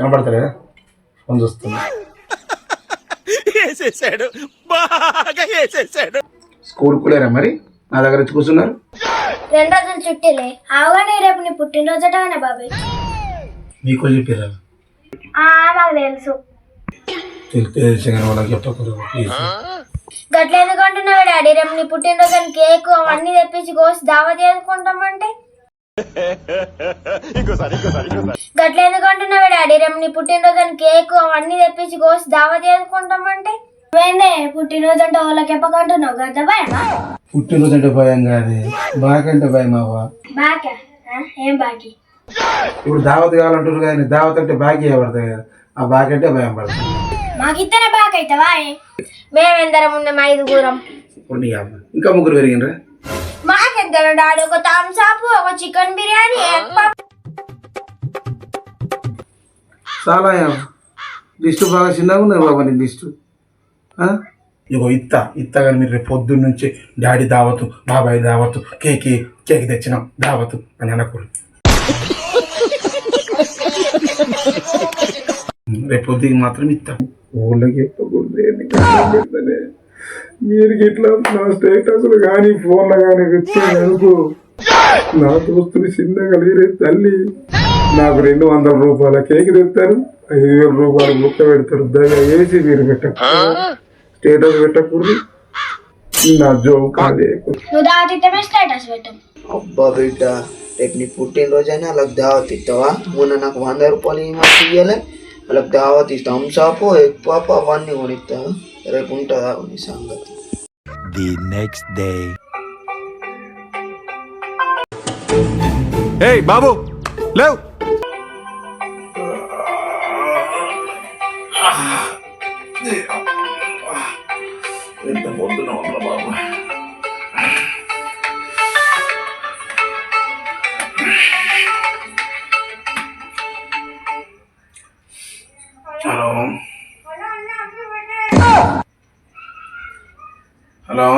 కనపడతలేదా? Phone చూస్తున్నా. వేసేసాడు బాగా వేసేసాడు స్కూల్ కూలేరా మరి? నా దగ్గర వచ్చి కూర్చున్నారు. రెండు రోజులు చుట్టిలే. అవగానే రేపు నీ పుట్టినరోజటగానే బాబాయ్ మీకు చెప్పారా. ఆ మాకు తెలుసు. తెలిసి కానీ వాళ్ళకి చెప్పకూడదు ప్లీజ్ గట్ల ఎందుకు డాడీ. రేపు నీ పుట్టినరోజు కేక్ అవన్నీ తెప్పించి కోసి దావా చేసుకుంటామంటే గట్ల ఎందుకు అంటున్నావు డాడీ? రేపు నీ పుట్టినరోజు అని కేక్ అవన్నీ తెప్పించి కోసి దావా చేసుకుంటామంటే నువ్వేందే పుట్టినరోజు అంటే వాళ్ళకి ఎప్పకంటున్నావు గద్ద భయమా పుట్టినరోజు అంటే భయం కాదు. బాకంటే భయం అవ్వ. బాకా? ఆ? ఏం బాకీ? ఇప్పుడు దావత్ కావాలంటారు కానీ దావత్ అంటే బాకీ పడతాయి కదా ఆ బాకీ అంటే భయం పడుతుంది. మాకిద్దరే అవుతావా మేమెందరం ఉన్నాం ఐదుగురం. ఇప్పుడు నీ అమ్మ. ఇంకా ముగ్గురు పెరిగినరా? డాడీ ఒక థమ్స్ అప్ ఒక చికెన్ బిర్యానీ ఎగ్ పప్ చాలా లిస్టు బాగా చిన్నగా ఉన్నది బాబా నీ లిస్టు? ఇగో ఇత్త ఇత్త కానీ మీరు రేపు పొద్దున్న నుంచి డాడీ దావతు బాబాయ్ దావతు కేక్ కేక్ తెచ్చినాం దావతు అని అనకూడదు. రేపు పొద్దుకి మాత్రం ఇత్తా. ఊళ్ళకి చెప్పకూడదు. మీరు ఇట్లా నా స్టేటస్లు కానీ ఫోన్లో కానీ అనుకో నా దోస్తులు చిన్నగా లేరే తల్లి నాకు రెండు వందల రూపాయల కేక్ తెస్తారు. ఐదు వేల రూపాయలు ముక్క పెడతారు. దయ వేసి మీరు పెట్టకూడదు. స్టేటస్ పెట్టకూడదు. నా జోక్ పెట్టం. అబ్బా బిడ్డ రేపు నీ పుట్టినరోజు అని వాళ్ళకి దావత్ ఇస్తావా? మొన్న నాకు వంద రూపాయలు మాకు ఇయ్యలే వాళ్ళకి దావత్ ఇస్తా. హంసాపు ఎగ్ పాప అవన్నీ కొనిస్తావా? రేపు ఉంటుందా నీ సంగతి ది నెక్స్ట్ డే ఏయ్ బాబు లేవ్ ఎంత పొద్దున ఉందా బాబు hello Hello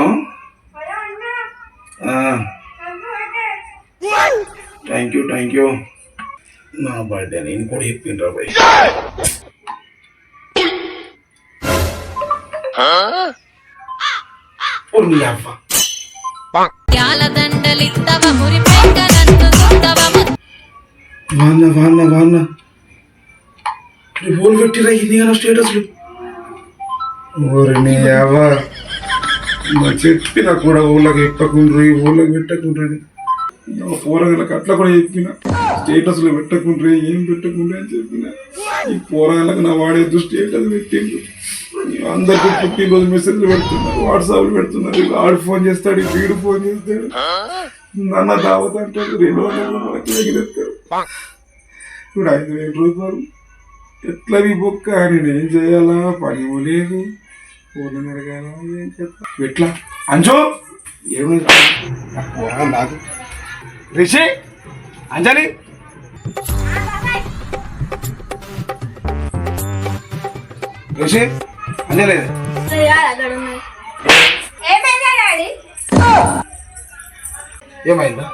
thank you thank you నా బర్త్డే నేను కూడా చెప్పిండ్రా బాయ్ నీ అవ్వ యాలదండలిత్తవ మురిపెంకనందుకుంటవ వాన్న వాన్న వాన్న ఫోన్ పెట్టిరా ఇది కానీ స్టేటస్లు ఓరి నీ అవ్వ మా చెప్పిన కూడా ఊళ్ళకి ఎట్టకుండ్రు ఊళ్ళకి పెట్టకుండ్రు. అని పోరగాళ్ళకి అట్లా కూడా చెప్పిన. స్టేటస్లు పెట్టకుండ్రి ఏం పెట్టకుండ్రి అని చెప్పిన. ఈ పోరగాళ్ళకి నా వాడేది స్టేటస్ పెట్టిండ్రు. అందరికి పుట్టినరోజు మెసేజ్లు పెడుతున్నారు వాట్సాప్లు పెడుతున్నారు. ఆడు ఫోన్ చేస్తాడు వీడు ఫోన్ చేస్తాడు. నన్న దావత్ అంటాడు రెండు వందల మనకి ఎగిరెత్తారు ఇప్పుడు ఐదు వేల రూపాయలు. ఎట్లా నీ బొక్క? నేను ఏం చేయాలా? పని లేదు. ఫోన్ అడగాల ఏం చేస్తా ఎట్లా అంజో! ఏమైంది నాకు రిషి! అంజలి! రిషి! అంజలి! ఏమైందా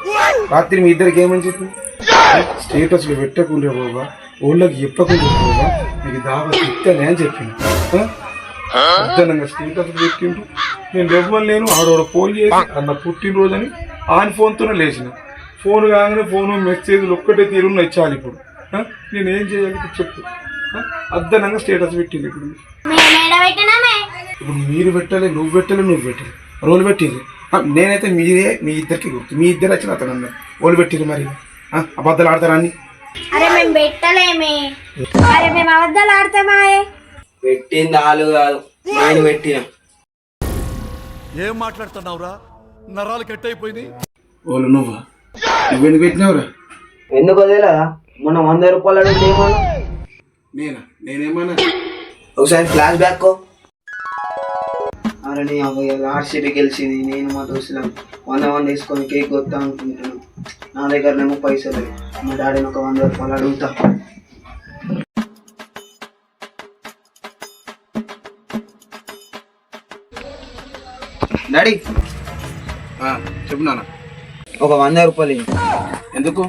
రాత్రి మీ ఇద్దరికి ఏమని చెప్పి స్టేటస్లు పెట్టకుండా బాబా ఊళ్ళకి చెప్పకుండా బాబా నీకు దావా ఇస్తానే అని చెప్పిన. అర్థనంగా స్టేటస్ పెట్టిండు నేను ఎవ్వరు లేను ఆడోడ ఫోన్ చేసి అన్న పుట్టినరోజు అని ఆన్ ఫోన్తోనే లేచిన. ఫోన్ కాగానే ఫోన్ మెసేజ్లు ఒక్కటే తీరున్నాయి ఇచ్చాలి ఇప్పుడు. నేను ఏం చేయాలి ఇప్పుడు చెప్పు. అద్దనంగా స్టేటస్ పెట్టింది ఇప్పుడు. ఇప్పుడు మీరు పెట్టాలి నువ్వు పెట్టాలి నువ్వు పెట్టాలి. రోలు పెట్టింది. నేనైతే మీరే మీ ఇద్దరికి గుర్తు. మీ ఇద్దరు వచ్చిన అతను అన్నారు రోలు పెట్టింది మరి. అబద్ధాలు ఆడతారా అని అరే మేము పెట్టలేమే. అరే మేము అబద్ధాలు ఆడతామా పెట్టింది ఆలు కాదు నేను పెట్టిన. ఏం మాట్లాడుతున్నావురా? నరాలు కట్ అయిపోయినాయి వాళ్ళు నువ్వా. నువ్వెందుకు పెట్టినావురా? ఎందుకు వదిలేదా మొన్న వంద రూపాయలు అడిగితే ఏమన్నా? నేనా? నేనేమన్నా? ఒకసారి ఫ్లాష్ బ్యాక్ కో. అరే నీ ఆర్సీబీ గెలిచింది. నేను మా దోస్తులం వంద వంద వేసుకొని కేక్ కొత్తా అనుకుంటున్నాను నా దగ్గరనేమో పైసలు లేవు. మా డాడీని ఒక వంద రూపాయలు అడుగుతా. డాడీ చెప్పు నాన్న. ఒక వంద రూపాయలు. ఎందుకు?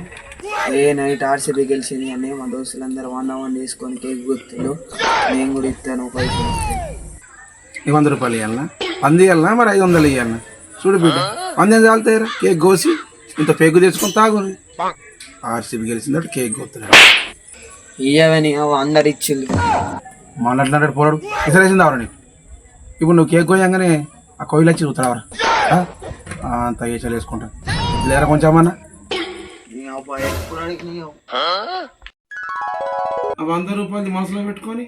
ఏ నైట్ ఆర్సీబీ గెలిచింది అని మా దోస్తులందరూ వంద వంద వేసుకొని కేక్ గుర్తులు. నేను కూడా ఇస్తాను పైసలు ఈ వంద రూపాయలు ఇవ్వాలన్నా వంద ఇవ్వాలన్నా మరి ఐదు వందలు ఇవ్వాలన్నా చూడు బిడ్డ వంద ఏం చాలుతాయిరా కేక్ కోసి ఇంత పెగ్గు తెచ్చుకొని తాగు. ఆర్సీబీ గెలిచిందంటే కేక్ కొత్తున్నాడు ఇయ్యవని అందరు ఇచ్చిళ్ళు. మాట్లాడినాడు పోరాడు. విసిరేసింది అవరా నీకు? ఇప్పుడు నువ్వు కేక్ కోయంగానే ఆ కోయిలు వచ్చి చూస్తావరా అంత ఏచాలు వేసుకుంటా. లేరా కొంచెమన్నా? వంద రూపాయలు మనసులో పెట్టుకొని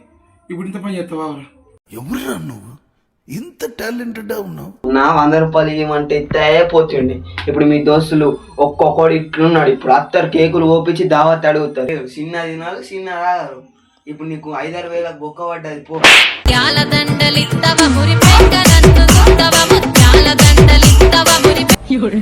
ఇప్పుడు ఇంత పని చేస్తావా ఎవరురా నువ్వు? ఇంత టాలెంటెడ్ ఉన్నావు? నా వంద రూపాయలు ఇవ్వమంటే పోతుండే. ఇప్పుడు మీ దోస్తులు ఒక్కొక్కడు ఇట్లున్నాడు ఇప్పుడు అత్తరు కేకులు ఓపించి దావత్ అడుగుతారు. చిన్న తినాలి చిన్న రాగారు ఇప్పుడు నీకు ఐదారు వేలకు బొక్క పడ్డది పో. ముత్యాల దండలిత్తవ మురిపెంక నన్ను ముత్యాల దండలిత్తవ